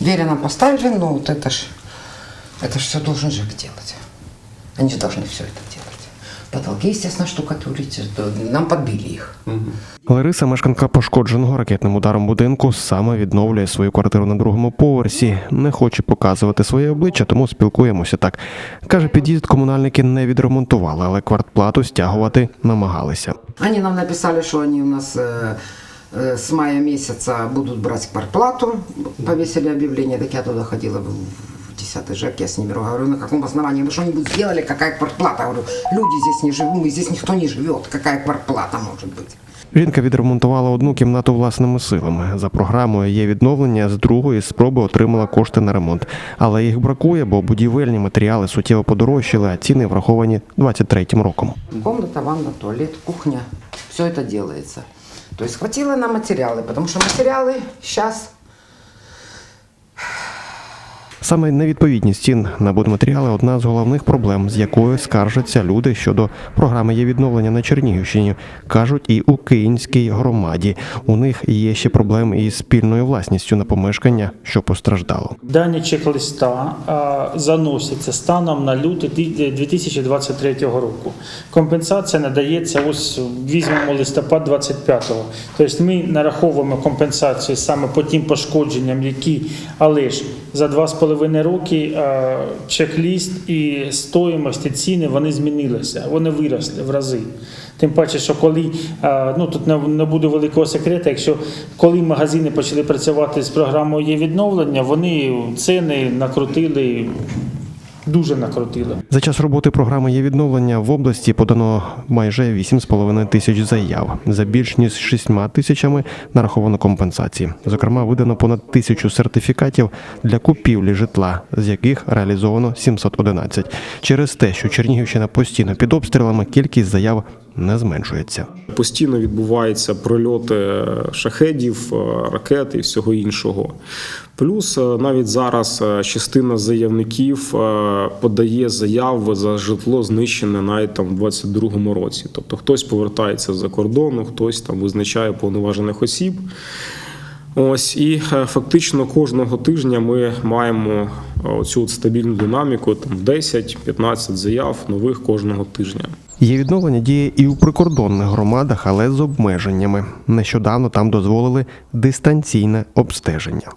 Двери нам поставили, но вот это ж, это ж все должен ЖЭК делать. Они же должны все это делать. Потолки, естественно, штукатурить. да, Нам подбили их. Лариса, мешканка пошкодженого ракетним ударом будинку, саме відновлює свою квартиру на другому поверсі. Не хоче показувати своє обличчя, тому спілкуємося так. Каже, під'їзд комунальники не відремонтували, але квартплату стягувати намагалися. Они нам написали, что они у нас э, э, с мая месяца будут брать квартплату. Повесили объявление, так я туда ходила в в 10 ЖЭК, я с ними говорю, на каком основании, вы что-нибудь сделали, какая квартплата? Говорю, люди здесь не живут, мы здесь никто не живет, какая квартплата может быть? Жінка відремонтувала одну кімнату власними силами. За програмою є відновлення з другої спроби отримала кошти на ремонт. Але їх бракує, бо будівельні матеріали суттєво подорожчали, а ціни враховані 23-м роком. Комната, ванна, туалет, кухня, все это делается. То есть хватило на материалы, потому что материалы сейчас Саме невідповідність цін на будматеріали одна з головних проблем, з якою скаржаться люди щодо програми є відновлення на Чернігівщині. кажуть і у Київській громаді. У них є ще проблеми із спільною власністю на помешкання, що постраждало. Дані чек-листа заносяться станом на лютий дві- 2023 року. Компенсація надається, ось візьмемо листопад 25-го. Тобто ми нараховуємо компенсацію саме по тим пошкодженням, які, але ж за 2,5 роки чек-ліст і стоїмості ціни вони змінилися, вони виросли в рази. Тим паче, що коли ну тут не буде великого секрету, якщо коли магазини почали працювати з програмою є відновлення, вони ціни накрутили, дуже накрутили. За час роботи програми є відновлення в області подано майже 8,5 тисяч заяв. За більш ніж 6 тисячами нараховано компенсації. Зокрема, видано понад тисячу сертифікатів для купівлі житла, з яких реалізовано 711. Через те, що Чернігівщина постійно під обстрілами, кількість заяв не зменшується. Постійно відбуваються прильоти шахедів, е, ракет і всього іншого. Плюс е, навіть зараз е, частина заявників подає заяву за житло знищене навіть там в 22-му році. Тобто хтось повертається за кордону, хтось там визначає повноважених осіб. Ось і фактично кожного тижня ми маємо цю стабільну динаміку, там 10-15 заяв нових кожного тижня. Є відновлення діє і у прикордонних громадах, але з обмеженнями. Нещодавно там дозволили дистанційне обстеження.